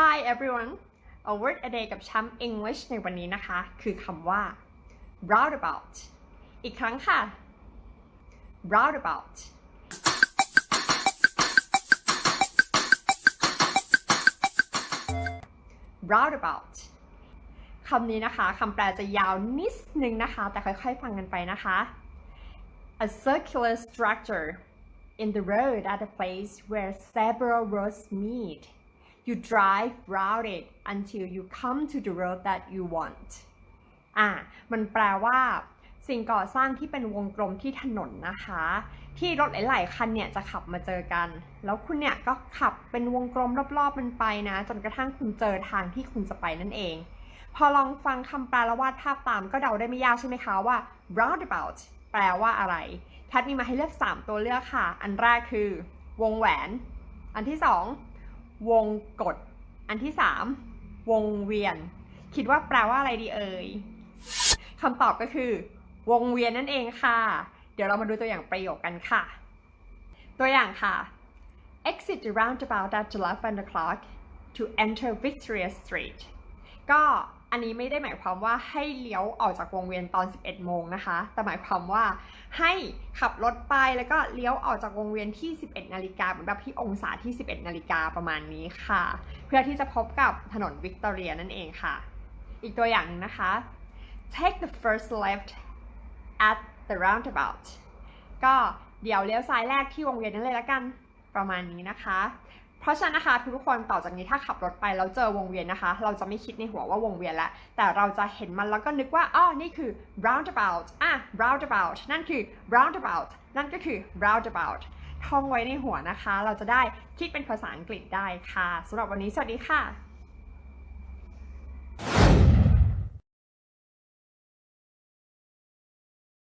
Hi everyone a word a day กับช้ำ English ในวันนี้นะคะ คือคำว่า roundabout อีกครั้งค่ะ roundabout roundabout คำนี้นะคะคำแปลจะยาวนิดนึงนะคะ แต่ค่อยๆ ฟังกันไปนะคะ a circular structure in the road at a place where several roads meet. You drive round it until you come to the road that you want. อะมันแปลว่า สิ่งก่อสร้างที่เป็นวงกลมที่ถนนนะคะ ที่รถหลายๆคันเนี่ยจะขับมาเจอกัน แล้วคุณเนี่ยก็ขับเป็นวงกลมรอบๆมันไปนะ จนกระทั่งคุณเจอทางที่คุณจะไปนั่นเอง พอลองฟังคำแปลและวาดภาพตามก็เดาได้ไม่ยากใช่ไหมคะว่า roundabout แปลว่าอะไรแพทมีมาให้เลือก 3 ตัวเลือกค่ะ อันแรกคือ วงแหวน อันที่ 2 วงกดอันที่สามวงเวียน คิดว่าแปลว่าอะไรดีเอ่ยคำตอบก็คือ วงเวียนนั่นเองค่ะ เดี๋ยวเรามาดูตัวอย่างประโยคกันค่ะ ตัวอย่างค่ะ exit the roundabout at 11 o'clock to enter Victoria Street ก็ อันนี้ไม่ได้หมายความว่าให้เลี้ยวออกจากวงเวียนตอน 11 โมงนะคะ แต่หมายความว่าให้ขับรถไปแล้วก็เลี้ยวออกจากวงเวียนที่ 11 นาฬิกาเหมือนแบบที่องศาที่ 11 นาฬิกาประมาณนี้ค่ะ เพื่อที่จะพบกับถนนวิกตอเรียนั่นเองค่ะ อีกตัวอย่างนึงนะคะ take the first left at the roundabout ก็เดี๋ยวเลี้ยวซ้ายแรกที่วงเวียนนั้นเลยละกันประมาณนี้นะคะ เพราะฉะนั้นนะคะทุกคนต่อจากนี้ถ้าขับรถไปแล้วเจอวงเวียนนะคะ เราจะไม่คิดในหัวว่าวงเวียนแล้วแต่เราจะเห็นมันแล้วก็นึกว่าอ๋อนี่คือ roundabout อะ roundabout นั่นคือ roundabout นั่นก็คือ roundabout ท่องไว้ในหัวนะคะ เราจะได้คิดเป็นภาษาอังกฤษได้ค่ะสำหรับวันนี้สวัสดีค่ะ